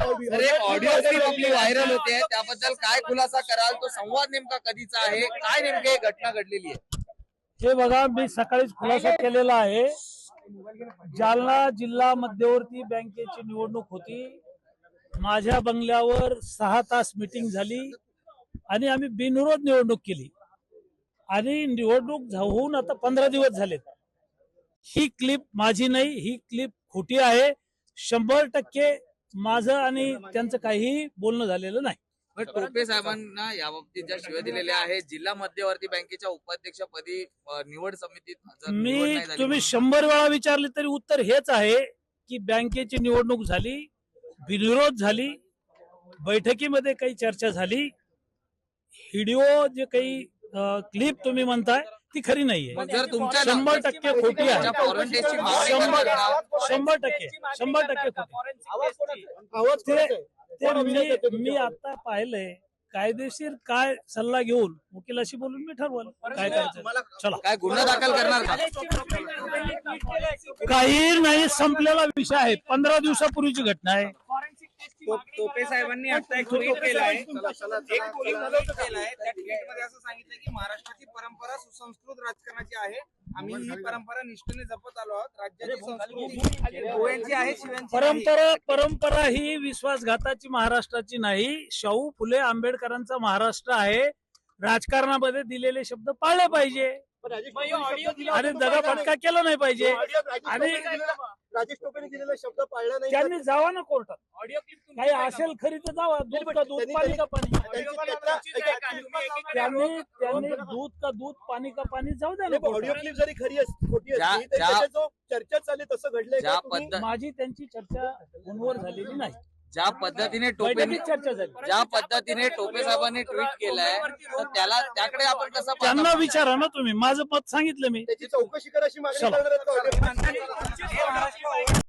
Audio clip आपली viral होते त्याबद्दल काय खुलासा कराल? तो संवाद नेमका कधीचा आहे? काय नेमकी घटना घडलेली आहे? हे बघा मी सकाळीच खुलासा केलेला आहे. जालना जिल्हा मध्यवर्ती बँकेची निवडणूक होती. माझ्या बंगल्यावर सहा तास मिटिंग झाली आणि आम्ही बिनविरोध निवडणूक केली. आणि निवडणूक होऊन आता पंधरा दिवस झालेत. ही क्लिप माझी नाही ही क्लिप खोटी आहे. शंभर टक्के माझं आणि त्यांचं काहीही बोलणं झालेलं नाही. टोपे साहेबांना याबाबतीत ज्या शिव्या दिलेल्या आहेत. जिल्हा मध्यवर्ती बँकेच्या उपाध्यक्षपदी निवड समितीत मी तुम्ही शंभर वेळा विचारले तरी उत्तर हेच आहे की बँकेची निवडणूक झाली बिनविरोध झाली बैठकीमध्ये काही चर्चा झाली. व्हिडिओ जे काही क्लिप तुम्ही म्हणताय ती खरी नाहीये. जर तुमच्या शंभर टक्के खोटी आहे. शंभर? शंभर टक्के. शंभर टक्के खोटी आवाज ते मी मी? आता पाहिलंय कायदेशीर काय सल्ला घेऊन वकिलाशी बोलून मी ठरवल. काय करायचं? चला. काय गुन्हा दाखल करणार का? काही नाही संपलेला विषय आहे. पंधरा दिवसापूर्वीची घटना आहे. टोपे साहेबांनी आता एक ट्विट केलाय एक एक ट्विट केलाय त्या ट्विटमध्ये असं सांगितलं की महाराष्ट्राची परंपरा सुसंस्कृत राजकारणाची आहे. आम्ही ही परंपरा निष्ठेने जपत आलो आहोत. राज्याची संस्कृती गोव्यांची आहे शिवांची. परंपरा परंपरा ही विश्वासघाताची महाराष्ट्राची नाही. शाहू फुले आंबेडकरांचा महाराष्ट्र आहे. राजकारणामध्ये दिलेले शब्द पाळले पाहिजे. तो दगा फटका केला नाही पाहिजे. आणि राजेश टोपेने दिलेला शब्द पाळला नाही. त्यांनी जावा ना कोर्टात. ऑडिओ क्लिप काही? असेल खरी तर जावा. दूध का दूध पाणी का पाणी? त्यांनी त्यांनी दूध का दूध पाणी का पाणी जाऊ द्या ना ऑडिओ. क्लिप जरी खरी खोटी असली जो चर्चा चालली तसं घडलंय माझी त्यांची चर्चा फोनवर झालेली नाही. ज्या पद्धतीने टोपे बैठकीत चर्चा झाली ज्या पद्धतीने टोपे साहेबांनी ट्विट केलंय तर त्याला त्याकडे आपण कसं त्यांना? विचारा ना तुम्ही माझं मत सांगितलं मी त्याची चौकशी करा अशी मागणी चला. करणार आहेत का